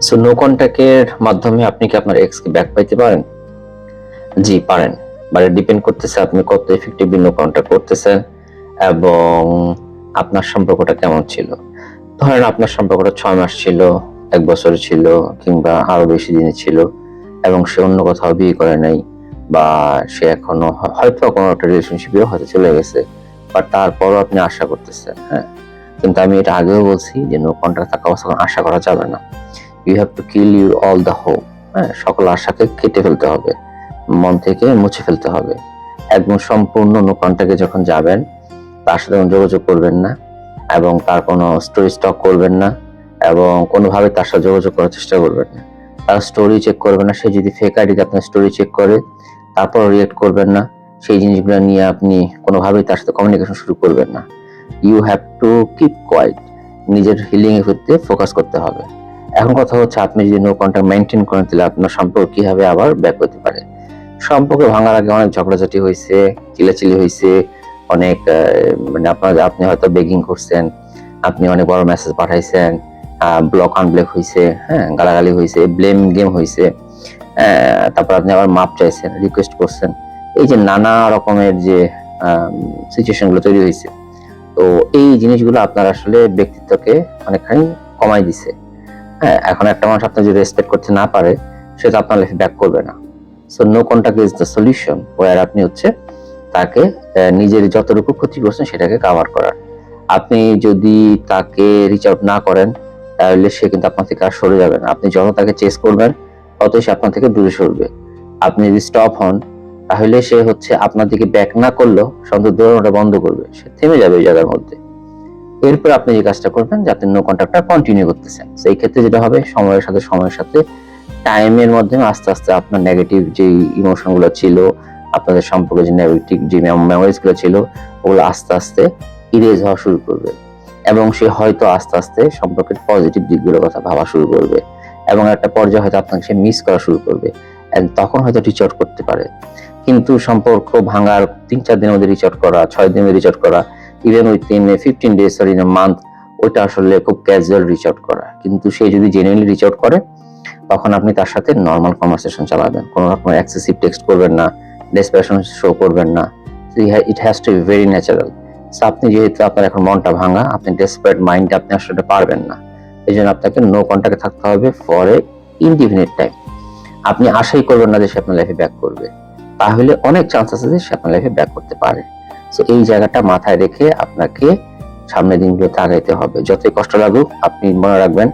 So no কন্ট্যাক্টের মাধ্যমে আপনি কি আপনার এক্স কে ব্যাক পাইতে পারেন? জি, পারেন। মানে ডিপেন্ড করতেছে আপনি কত এফেক্টিভলি নো কন্ট্যাক্ট করতেছেন এবং আপনার সম্পর্কটা কেমন ছিল। ধরেন আপনার সম্পর্কটা ছয় মাস ছিল, এক বছর ছিল কিংবা আরও বেশি দিনে ছিল এবং সে অন্য কোথাও বিয়ে করে নাই বা সে এখনও হয়তো কোনো একটা রিলেশনশিপেও হয়তো চলে গেছে বাট তারপরও আপনি আশা করতেছেন হ্যাঁ। কিন্তু আমি এটা আগেও বলছি যে নো কন্ট্যাক্ট থাকা অবস্থা আশা করা যাবে না। You have to kill you all the hope হ্যাঁ সকল আশাকে কেটে ফেলতে হবে। মন থেকে মুছে ফেলতে হবে। একদম সম্পূর্ণ নো কন্ট্যাক্টে যখন যাবেন, তার সাথে যোগাযোগ করবেন না এবং তার কোনো স্টোরি স্টক করবেন না এবং কোনোভাবে তার সাথে যোগাযোগ করার চেষ্টা করবেন না। তার স্টোরি চেক করবেন না, সে যদি ফেক আইডিতে আপনার স্টোরি চেক করে তারপর রিয়েক্ট করবেন না। সেই জিনিসগুলো নিয়ে আপনি কোনোভাবেই তার সাথে কমিউনিকেশন শুরু করবেন না। You have to keep quiet নিজের হিলিং এর ক্ষেত্রে ফোকাস করতে হবে। এখন কথা হচ্ছে, আপনি যদি নো কন্ট্যাক্ট মেনটেন করেন, তাহলে আপনার সম্পর্ক কীভাবে আবার ব্যাক হতে পারে? সম্পর্ক ভাঙার আগে অনেক ঝগড়াঝাটি হয়েছে, চিলাচিলি হয়েছে, অনেক মানে আপনার, আপনি হয়তো বেগিং করছেন, আপনি অনেক বড় মেসেজ পাঠাইছেন ব্লক আনব্লক হয়েছে হ্যাঁ গালাগালি হয়েছে ব্লেম গেম হয়েছে তারপর আপনি আবার মাপ চাইছেন রিকোয়েস্ট করছেন। এই যে নানা রকমের যে সিচুয়েশনগুলো তৈরি হয়েছে তো এই জিনিসগুলো আপনার আসলে ব্যক্তিত্বকে অনেকখানি কমাই দিছে। হ্যাঁ এখন একটা মানুষ আপনি যদি রেসপেক্ট করতে না পারে, সে তো আপনার লাইফে ব্যাক করবে না। So no contact is the solution or আপনি হচ্ছে তাকে নিজের যতটুকু ক্ষতি করছেন সেটাকে কাভার করার। আপনি যদি তাকে রিচ আউট না করেন, তাহলে সে কিন্তু আপনার থেকে আর সরে যাবে না। আপনি যত তাকে চেস করবেন, ততই সে আপনার থেকে দূরে সরবে। আপনি যদি স্টপ হন তাহলে সে হচ্ছে আপনার দিকে ব্যাক না করলেও সন্তোষ দৌড়ানোটা বন্ধ করবে। সে থেমে যাবে এই জায়গার মধ্যে। এরপর আপনি যে কাজটা করবেন যাতে নো কন্ট্যাক্টটা কন্টিনিউ করতেছেন। সেই ক্ষেত্রে যেটা হবে, সময়ের সাথে সময়ের সাথে টাইমের মাধ্যমে আস্তে আস্তে আপনার নেগেটিভ যে ইমোশনগুলো ছিল, আপনাদের সম্পর্কে যে নেগেটিভ যে মেমোরিজগুলো ছিল, ওগুলো আস্তে আস্তে ইরেজ হওয়া শুরু করবে। এবং সে হয়তো আস্তে আস্তে সম্পর্কের পজিটিভ দিকগুলোর কথা ভাবা শুরু করবে। এবং একটা পর্যায়ে হয়তো আপনাকে সে মিস করা শুরু করবে। তখন হয়তো আউট করতে পারে। কিন্তু সম্পর্ক ভাঙার তিন চার দিনের মধ্যে রিচ আউট করা, ছয় দিনের রিচ আউট করা even within fifteen days sorry in month ওইটা আসলে খুব ক্যাজুয়াল রিচ করা। কিন্তু সে যদি জেনুইনলি রিচ করে, তখন আপনি তার সাথে নর্মাল কনভারসেশন চালাবেন। কোনো রকম এক্সেসিভ টেক্সট করবেন না ডেসপারেশন শো করবেন না। It has to be very natural আপনি যেহেতু আপনার এখন মনটা ভাঙা, আপনি ডেসপারেট মাইন্ডে আপনি আসলে পারবেন না। এই জন্য আপনাকে নো কন্ট্যাক্টে থাকতে হবে ফর এ ইনডিফিনিট টাইম আপনি আশাই করবেন না যে সে আপনার লাইফে ব্যাক করবে। তাহলে অনেক চান্স আছে যে সে আপনার লাইফে ব্যাক করতে পারে। সো এই জায়গাটা মাথায় রেখে আপনাকে সামনের দিনগুলোতে আগাইতে হবে। যতই কষ্ট লাগুক, আপনি মনে রাখবেন,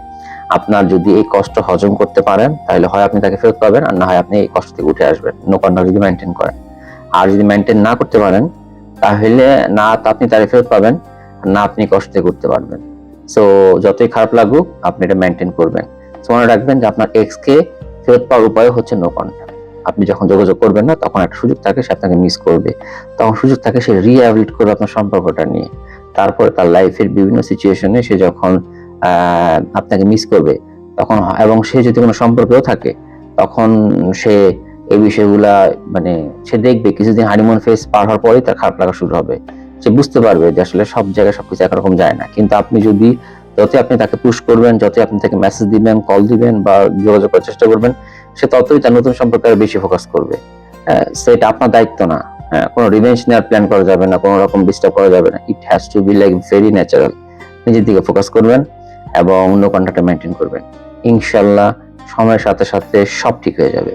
আপনার যদি এই কষ্ট হজম করতে পারেন, তাহলে হয় আপনি তাকে ফেরত পাবেন, আর না হয় আপনি এই কষ্ট থেকে উঠে আসবেন। নো কন্ট্যাক্ট যদি মেনটেন করেন। আর যদি মেনটেন না করতে পারেন, তাহলে না আপনি তারে ফেরত পাবেন, আর না আপনি কষ্ট থেকে উঠতে পারবেন। সো যতই খারাপ লাগুক, আপনি এটা মেনটেন করবেন। মনে রাখবেন যে আপনার এক্স কে ফেরত পাওয়ার উপায় হচ্ছে নো কন্ট্যাক্ট আপনি যখন যোগাযোগ করবেন না, তখন একটা সুযোগ থাকে, সে আপনাকে মিস করবে। তখন সুযোগ থাকে, সে রিহ্যাবিলিট করবে আপনার সম্পর্কটা নিয়ে। তারপরে তার লাইফের বিভিন্ন সিচুয়েশনে সে যখন আপনাকে মিস করবে, তখন এবং সে যদি কোনো সম্পর্কেও থাকে, তখন সে এই বিষয়গুলা মানে সে দেখবে, কিছুদিন হানিমুন ফেস পার হওয়ার পরেই তার খারাপ লাগা শুরু হবে। সে বুঝতে পারবে যে আসলে সব জায়গায় সবকিছু একরকম যায় না। কিন্তু আপনি যদি, যতই আপনি তাকে পুশ করবেন, যতই আপনি তাকে মেসেজ দিবেন কল দিবেন বা যোগাযোগ করার চেষ্টা করবেন সে ততই তার নতুন সম্পর্কে বেশি ফোকাস করবে। সেটা আপনার দায়িত্ব না। হ্যাঁ কোনো রিভেঞ্জ নেওয়ার প্ল্যান করা যাবে না, কোনো রকম ডিস্টার্ব করা যাবে না। It has to be like very natural নিজের দিকে ফোকাস করবেন এবং অন্য কন্ট্যাক্টটা মেনটেন করবেন। ইনশাল্লাহ, সময়ের সাথে সাথে সব ঠিক হয়ে যাবে।